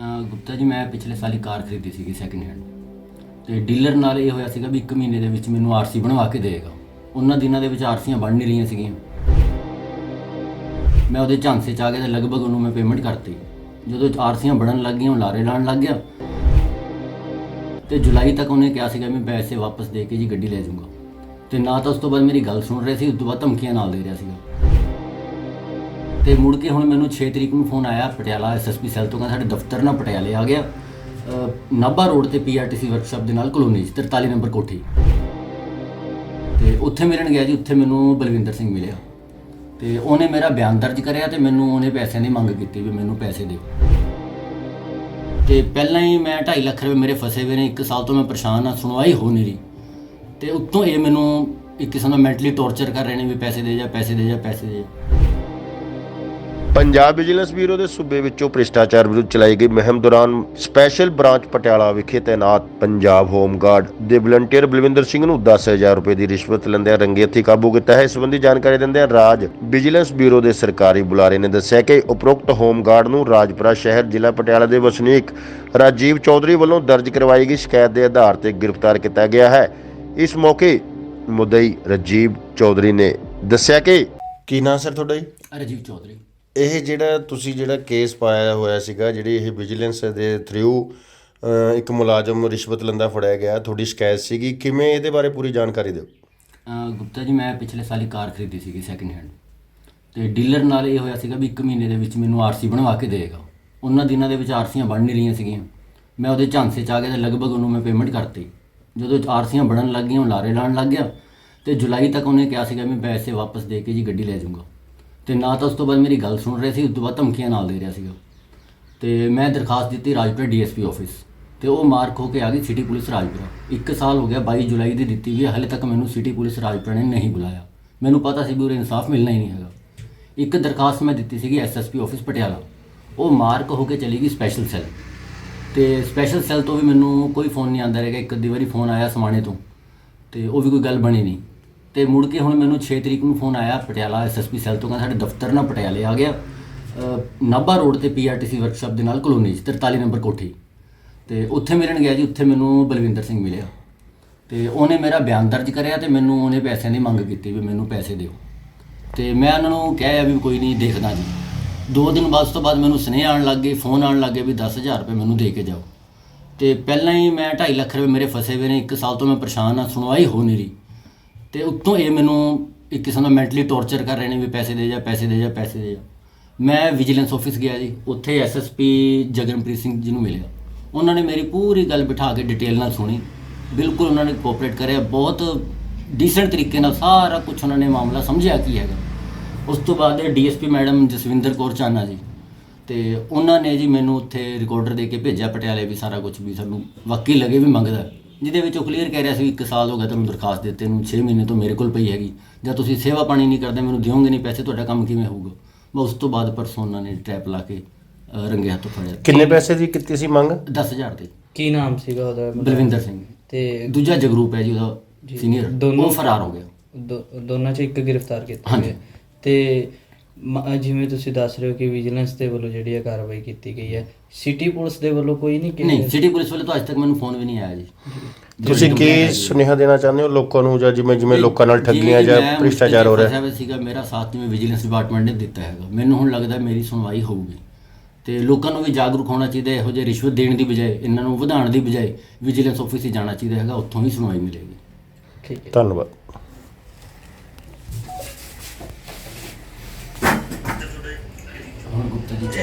ਗੁਪਤਾ ਜੀ, ਮੈਂ ਪਿਛਲੇ ਸਾਲ ਹੀ ਕਾਰ ਖਰੀਦੀ ਸੀਗੀ ਸੈਕਿੰਡ ਹੈਂਡ ਤੇ ਡੀਲਰ ਨਾਲ ਇਹ ਹੋਇਆ ਸੀਗਾ ਵੀ 1 ਮਹੀਨੇ ਦੇ ਵਿੱਚ ਮੈਨੂੰ ਆਰਸੀ ਬਣਵਾ ਕੇ ਦੇਗਾ ਉਹਨਾਂ ਦਿਨਾਂ ਦੇ ਵਿੱਚ ਆਰਸੀਆਂ ਬਣ ਨਹੀਂ ਰਹੀਆਂ ਸੀਗੀਆਂ। ਮੈਂ ਉਹਦੇ ਝਾਂਸੇ ਚ ਆ ਗਿਆ ਤੇ ਲਗਭਗ ਉਹਨੂੰ ਮੈਂ ਪੇਮੈਂਟ ਕਰਤੀ। ਜਦੋਂ ਆਰਸੀਆਂ ਬਣਨ ਲੱਗ ਗਈਆਂ, ਉਹ ਲਾਰੇ ਲਾਣ ਲੱਗ ਗਿਆ। ਤੇ ਜੁਲਾਈ ਤੱਕ ਉਹਨੇ ਕਿਹਾ ਸੀਗਾ, ਮੈਂ ਪੈਸੇ ਵਾਪਸ ਦੇ ਕੇ ਜੀ ਗੱਡੀ ਲੈ ਜਾਊਂਗਾ। ਤੇ ਨਾ ਤਾਂ ਉਸ ਤੋਂ ਬਾਅਦ ਮੇਰੀ ਗੱਲ ਸੁਣ ਰਿਹਾ ਸੀ, ਉਸ ਤੋਂ ਬਾਅਦ ਧਮਕੀਆਂ ਨਾਲ ਦੇ ਰਿਹਾ ਸੀਗਾ। ਤੇ ਮੁੜ ਕੇ ਹੁਣ ਮੈਨੂੰ 6 ਤਰੀਕ ਨੂੰ ਫੋਨ ਆਇਆ ਪਟਿਆਲਾ ਐਸਐਸਪੀ ਸੈੱਲ ਤੋਂ, ਕਹਿੰਦਾ ਸਾਡੇ ਦਫ਼ਤਰ ਨਾ ਪਟਿਆਲੇ ਆ ਗਿਆ। ਨਾਭਾ ਰੋਡ ਤੇ ਪੀਆਰਟੀਸੀ ਵਰਕਸ਼ਾਪ ਦੇ ਨਾਲ ਕਲੋਨੀ 'ਚ 43 ਨੰਬਰ ਕੋਠੀ। ਤੇ ਉੱਥੇ ਮਿਲਣ ਗਿਆ ਜੀ, ਉੱਥੇ ਮੈਨੂੰ ਬਲਵਿੰਦਰ ਸਿੰਘ ਮਿਲਿਆ। ਤੇ ਉਹਨੇ ਮੇਰਾ ਬਿਆਨ ਦਰਜ ਕਰਿਆ ਤੇ ਮੈਨੂੰ ਉਹਨੇ ਪੈਸਿਆਂ ਦੀ ਮੰਗ ਕੀਤੀ ਵੀ ਮੈਨੂੰ ਪੈਸੇ ਦੇ ਤੇ ਪਹਿਲਾਂ ਹੀ ਮੈਂ 2.5 ਲੱਖ ਰੁਪਏ ਮੇਰੇ ਫਸੇ ਹੋਏ ਨੇ, ਇੱਕ ਸਾਲ ਤੋਂ ਮੈਂ ਪਰੇਸ਼ਾਨ ਆ, ਸੁਣਵਾਈ ਹੋ ਨਹੀਂ ਰਹੀ। ਤੇ ਉੱਤੋਂ ਇਹ ਮੈਨੂੰ ਇੱਕ ਕਿਸਮ ਦਾ ਮੈਂਟਲੀ ਟੌਰਚਰ ਕਰ ਰਹੇ ਨੇ ਵੀ ਪੈਸੇ ਦੇ ਜਾ, ਪੈਸੇ ਦੇ ਜਾ, ਪੈਸੇ ਦੇ ਜਾ। ਪੰਜਾਬ ਵਿਜੀਲੈਂਸ ਬਿਊਰੋ ਦੇ ਸੂਬੇ ਵਿੱਚੋਂ ਭ੍ਰਿਸ਼ਟਾਚਾਰ ਵਿਰੁੱਧ ਚਲਾਈ ਗਈ ਮੁਹਿੰਮ ਦੌਰਾਨ ਸਪੈਸ਼ਲ ਬ੍ਰਾਂਚ ਪਟਿਆਲਾ ਵਿਖੇ ਤੈਨਾਤ ਪੰਜਾਬ ਹੋਮਗਾਰਡ ਦੇ ਵਲੰਟੀਅਰ ਬਲਵਿੰਦਰ ਸਿੰਘ ਨੂੰ 10000 ਰੁਪਏ ਦੀ ਰਿਸ਼ਵਤ ਲੈਂਦਿਆਂ ਰੰਗੇ ਹੱਥੀਂ ਕਾਬੂ ਕੀਤਾ ਹੈ। ਇਸ ਸੰਬੰਧੀ ਜਾਣਕਾਰੀ ਦਿੰਦਿਆਂ ਰਾਜ ਵਿਜੀਲੈਂਸ ਬਿਊਰੋ ਦੇ ਸਰਕਾਰੀ ਬੁਲਾਰੇ ਨੇ ਦੱਸਿਆ ਕਿ ਉਪਰੋਕਤ ਹੋਮਗਾਰਡ ਨੂੰ ਰਾਜਪੁਰਾ ਸ਼ਹਿਰ ਜ਼ਿਲ੍ਹਾ ਪਟਿਆਲਾ ਦੇ ਵਸਨੀਕ ਰਾਜੀਵ ਚੌਧਰੀ ਵੱਲੋਂ ਦਰਜ ਕਰਵਾਈ ਗਈ ਸ਼ਿਕਾਇਤ ਦੇ ਆਧਾਰ ਤੇ ਗ੍ਰਿਫਤਾਰ ਕੀਤਾ ਗਿਆ ਹੈ। ਇਸ ਮੌਕੇ ਮੁਦਈ ਰਾਜੀਵ ਚੌਧਰੀ ਨੇ ਦੱਸਿਆ ਕਿ ਕੀ ਨਾਂ ਸਰ ਤੁਹਾਡਾ ਜੀ? ਰਾਜੀਵ ਚੌਧਰੀ। ਇਹ ਜਿਹੜਾ ਤੁਸੀਂ ਜਿਹੜਾ ਕੇਸ ਪਾਇਆ ਹੋਇਆ ਸੀਗਾ, ਜਿਹੜੀ ਇਹ ਵਿਜੀਲੈਂਸ ਦੇ ਥਰੂ ਇੱਕ ਮੁਲਾਜ਼ਮ ਰਿਸ਼ਵਤ ਲੈਂਦਾ ਫੜਿਆ ਗਿਆ, ਤੁਹਾਡੀ ਸ਼ਿਕਾਇਤ ਸੀਗੀ, ਕਿਵੇਂ ਇਹਦੇ ਬਾਰੇ ਪੂਰੀ ਜਾਣਕਾਰੀ ਦਿਓ? ਗੁਪਤਾ ਜੀ, ਮੈਂ ਪਿਛਲੇ ਸਾਲ ਹੀ ਕਾਰ ਖਰੀਦੀ ਸੀਗੀ ਸੈਕਿੰਡ ਹੈਂਡ ਤੇ ਡੀਲਰ ਨਾਲ ਇਹ ਹੋਇਆ ਸੀਗਾ ਵੀ 1 ਮਹੀਨੇ ਦੇ ਵਿੱਚ ਮੈਨੂੰ ਆਰਸੀ ਬਣਵਾ ਕੇ ਦੇਗਾ ਉਹਨਾਂ ਦਿਨਾਂ ਦੇ ਵਿੱਚ ਆਰਸੀਆਂ ਬਣ ਨਹੀਂ ਰਹੀਆਂ ਸੀਗੀਆਂ। ਮੈਂ ਉਹਦੇ ਝਾਂਸੇ ਚ ਆ ਗਿਆ ਤੇ ਲਗਭਗ ਉਹਨੂੰ ਮੈਂ ਪੇਮੈਂਟ ਕਰਤੀ। ਜਦੋਂ ਆਰਸੀਆਂ ਬਣਨ ਲੱਗ ਗਈਆਂ, ਉਹ ਲਾਰੇ ਲਾਣ ਲੱਗ ਗਿਆ। ਤੇ ਜੁਲਾਈ ਤੱਕ ਉਹਨੇ ਕਿਹਾ ਸੀਗਾ ਮੈਂ ਪੈਸੇ ਵਾਪਸ ਦੇ ਕੇ ਜੀ ਗੱਡੀ ਲੈ ਜਾਊਂਗਾ। ਤੇ ਨਾ ਤਾਂ ਉਸ ਤੋਂ ਬਾਅਦ ਮੇਰੀ ਗੱਲ ਸੁਣ ਰਿਹਾ ਸੀ, ਉਸ ਤੋਂ ਬਾਅਦ ਧਮਕੀਆਂ ਨਾਲ ਦੇ ਰਿਹਾ ਸੀਗਾ। ਤੇ ਮੈਂ ਦਰਖਾਸਤ ਦਿੱਤੀ ਰਾਜਪੁਰਾ ਡੀਐਸਪੀ ਆਫਿਸ, ਤੇ ਉਹ ਮਾਰਕ ਹੋ ਕੇ ਆ ਗਈ ਸਿਟੀ ਪੁਲਿਸ ਰਾਜਪੁਰਾ। ਇੱਕ ਸਾਲ ਹੋ ਗਿਆ 22 ਜੁਲਾਈ ਦੀ ਦਿੱਤੀ ਵੀ ਹੈ ਹਲੇ ਤੱਕ ਮੈਨੂੰ ਸਿਟੀ ਪੁਲਿਸ ਰਾਜਪੁਰਾ ਨੇ ਨਹੀਂ ਬੁਲਾਇਆ। ਮੈਨੂੰ ਪਤਾ ਸੀ ਵੀ ਉਰੇ ਇਨਸਾਫ ਮਿਲਣਾ ਹੀ ਨਹੀਂ ਹੈਗਾ। ਇੱਕ ਦਰਖਾਸਤ ਮੈਂ ਦਿੱਤੀ ਸੀਗੀ ਐਸਐਸਪੀ ਆਫਿਸ ਪਟਿਆਲਾ। ਉਹ ਮਾਰਕ ਹੋ ਕੇ ਚਲੀ ਗਈ ਸਪੈਸ਼ਲ ਸੈੱਲ। ਤੇ ਸਪੈਸ਼ਲ ਸੈੱਲ ਤੋਂ ਵੀ ਮੈਨੂੰ ਕੋਈ ਫੋਨ ਨਹੀਂ ਆਉਂਦਾ ਰਹੇਗਾ ਇੱਕ ਅੱਧੀ ਵਾਰੀ ਫੋਨ ਆਇਆ ਸਮਾਣੇ ਤੋਂ, ਤੇ ਉਹ ਵੀ ਕੋਈ ਗੱਲ ਬਣੀ ਨਹੀਂ। ਤੇ ਮੁੜ ਕੇ ਹੁਣ ਮੈਨੂੰ 6 ਤਰੀਕ ਨੂੰ ਫੋਨ ਆਇਆ ਪਟਿਆਲਾ ਐਸਐਸਪੀ ਸੈੱਲ ਤੋਂ, ਕਹਿੰਦਾ ਸਾਡੇ ਦਫ਼ਤਰ ਨਾ ਪਟਿਆਲੇ ਆ ਗਿਆ। ਨਾਭਾ ਰੋਡ ਤੇ ਪੀਆਰਟੀਸੀ ਵਰਕਸ਼ਾਪ ਦੇ ਨਾਲ ਕਲੋਨੀ 'ਚ 43 ਨੰਬਰ ਕੋਠੀ। ਤੇ ਉੱਥੇ ਮਿਲਣ ਗਿਆ ਜੀ, ਉੱਥੇ ਮੈਨੂੰ ਬਲਵਿੰਦਰ ਸਿੰਘ ਮਿਲਿਆ। ਤੇ ਉਹਨੇ ਮੇਰਾ ਬਿਆਨ ਦਰਜ ਕਰਿਆ ਤੇ ਮੈਨੂੰ ਉਹਨੇ ਪੈਸਿਆਂ ਦੀ ਮੰਗ ਕੀਤੀ ਵੀ ਮੈਨੂੰ ਪੈਸੇ ਦਿਓ। ਤੇ ਮੈਂ ਉਹਨਾਂ ਨੂੰ ਕਿਹਾ ਵੀ ਕੋਈ ਨਹੀਂ, ਦੇਖਦਾ ਜੀ। ਦੋ ਦਿਨ ਬਾਅਦ ਤੋਂ ਬਾਅਦ ਮੈਨੂੰ ਸੁਨੇਹੇ ਆਉਣ ਲੱਗ ਗਏ, ਫੋਨ ਆਉਣ ਲੱਗ ਗਏ ਵੀ 10000 ਰੁਪਏ ਮੈਨੂੰ ਦੇ ਕੇ ਜਾਓ। ਤੇ ਪਹਿਲਾਂ ਹੀ ਮੈਂ 2.5 ਲੱਖ ਰੁਪਏ ਮੇਰੇ ਫਸੇ ਹੋਏ ਨੇ, ਇੱਕ ਸਾਲ ਤੋਂ ਮੈਂ ਪਰੇਸ਼ਾਨ ਆ ਸੁਣਵਾਈ ਹੋ ਨਹੀਂ ਰਹੀ। ਤੇ ਉੱਤੋਂ ਇਹ ਮੈਨੂੰ ਇੱਕ ਕਿਸਮ ਦਾ ਮੈਂਟਲੀ ਟੌਰਚਰ ਕਰ ਰਹੇ ਨੇ ਵੀ ਪੈਸੇ ਦੇ ਜਾ, ਪੈਸੇ ਦੇ ਜਾ, ਪੈਸੇ ਦੇ ਜਾ। ਮੈਂ ਵਿਜੀਲੈਂਸ ਆਫਿਸ ਗਿਆ ਜੀ, ਉੱਥੇ ਐਸਐਸਪੀ ਜਗਨਪ੍ਰੀਤ ਸਿੰਘ ਜੀ ਨੂੰ ਮਿਲਿਆ। ਉਹਨਾਂ ਨੇ ਮੇਰੀ ਪੂਰੀ ਗੱਲ ਬਿਠਾ ਕੇ ਡਿਟੇਲ ਨਾਲ ਸੁਣੀ। ਬਿਲਕੁਲ ਉਹਨਾਂ ਨੇ ਕੋਆਪਰੇਟ ਕਰਿਆ, ਬਹੁਤ ਡੀਸੈਂਟ ਤਰੀਕੇ ਨਾਲ ਸਾਰਾ ਕੁਝ ਉਹਨਾਂ ਨੇ ਮਾਮਲਾ ਸਮਝਿਆ ਕੀ ਹੈਗਾ। ਉਸ ਤੋਂ ਬਾਅਦ ਡੀਐਸਪੀ ਮੈਡਮ ਜਸਵਿੰਦਰ ਕੌਰ ਚਾਨਾ ਜੀ, ਤੇ ਉਹਨਾਂ ਨੇ ਜੀ ਮੈਨੂੰ ਉੱਥੇ ਰਿਕਾਰਡਰ ਦੇ ਕੇ ਭੇਜਿਆ ਪਟਿਆਲੇ ਵੀ ਸਾਰਾ ਕੁਝ ਵੀ ਸਾਨੂੰ ਵਾਕਈ ਲੱਗੇ ਵੀ ਮੰਗਦਾ। ਜਿਹਦੇ ਵਿੱਚ ਉਹ ਕਲੀਅਰ ਕਹਿ ਰਿਹਾ ਸੀ ਵੀ ਇੱਕ ਸਾਲ ਹੋ ਗਿਆ ਤੁਹਾਨੂੰ ਦਰਖਾਸਤ ਦਿੱਤੇ ਨੂੰ 6 ਮਹੀਨੇ ਤੋਂ ਮੇਰੇ ਕੋਲ ਪਈ ਹੈਗੀ। ਜਾਂ ਤੁਸੀਂ ਸੇਵਾ ਪਾਣੀ ਨਹੀਂ ਕਰਦੇ ਮੈਨੂੰ ਦਿਓਗੇ ਨਹੀਂ ਪੈਸੇ ਤੁਹਾਡਾ ਕੰਮ ਕਿਵੇਂ ਹੋਊਗਾ? ਮੈਂ ਉਸ ਤੋਂ ਬਾਅਦ ਪਰਸੋਂ ਉਹਨਾਂ ਨੇ ਟ੍ਰੈਪ ਲਾ ਕੇ ਰੰਗੇ ਹੱਥੋਂ ਫੜਿਆ। ਕਿੰਨੇ ਪੈਸੇ ਦੀ ਕੀਤੀ ਸੀ ਮੰਗ? 10000 ਤੇ ਕੀ ਨਾਮ ਸੀਗਾ ਉਹਦਾ? ਬਲਵਿੰਦਰ ਸਿੰਘ। ਤੇ ਦੂਜਾ ਜਗਰੂਪ ਹੈ ਜੀ ਉਹਦਾ ਸੀਨੀਅਰ ਦੋਨੋਂ- ਉਹ ਫਰਾਰ ਹੋ ਗਿਆ। ਦੋ- ਦੋਨਾਂ ਚ ਇੱਕ ਗ੍ਰਿਫਤਾਰ ਕੀਤਾ। ਗਿਆ। ਤੇ ਮ- ਜਿਵੇਂ ਤੁਸੀਂ ਦੱਸ ਰਹੇ ਹੋ ਕਿ ਵਿਜੀਲੈਂਸ ਦੇ ਵੱਲੋਂ ਜਿਹੜੀ ਇਹ ਕਾਰਵਾਈ ਕੀਤੀ ਗਈ ਹੈ ਸਿਟੀ ਪੁਲਿਸ ਦੇ ਵੱਲੋਂ ਕੋਈ ਨਹੀਂ ਨਹੀਂ ਸਿਟੀ ਪੁਲਿਸ ਵਾਲੇ ਤੋਂ ਅੱਜ ਤੱਕ ਮੈਨੂੰ ਫੋਨ ਵੀ ਨਹੀਂ ਆਇਆ ਜੀ। ਤੁਸੀਂ ਕੀ ਸੁਨੇਹਾ ਦੇਣਾ ਚਾਹੁੰਦੇ ਹੋ ਲੋਕਾਂ ਨੂੰ ਜਾਂ ਜਿਵੇਂ ਜਿਵੇਂ ਲੋਕਾਂ ਨਾਲ ਠੱਗੀਆਂ ਜਾਂ ਭ੍ਰਿਸ਼ਟਾਚਾਰ ਹੋ ਰਿਹਾ? ਫਸਿਆ ਹੋਇਆ ਸੀਗਾ ਮੇਰਾ ਸਾਥ ਜਿਵੇਂ ਵਿਜੀਲੈਂਸ ਡਿਪਾਰਟਮੈਂਟ ਨੇ ਦਿੱਤਾ ਹੈਗਾ। ਮੈਨੂੰ ਹੁਣ ਲੱਗਦਾ ਮੇਰੀ ਸੁਣਵਾਈ ਹੋਊਗੀ। ਤੇ ਲੋਕਾਂ ਨੂੰ ਵੀ ਜਾਗਰੂਕ ਹੋਣਾ ਚਾਹੀਦਾ ਹੈ, ਇਹੋ ਜਿਹੇ ਰਿਸ਼ਵਤ ਦੇਣ ਦੀ ਬਜਾਏ ਇਹਨਾਂ ਨੂੰ ਵਧਾਉਣ ਦੀ ਬਜਾਏ ਵਿਜੀਲੈਂਸ ਆਫਿਸ ਹੀ ਜਾਣਾ ਚਾਹੀਦਾ ਹੈਗਾ ਉੱਥੋਂ ਹੀ ਸੁਣਵਾਈ ਮਿਲੇਗੀ। ਠੀਕ ਹੈ। ਧੰਨਵਾਦ। DJ.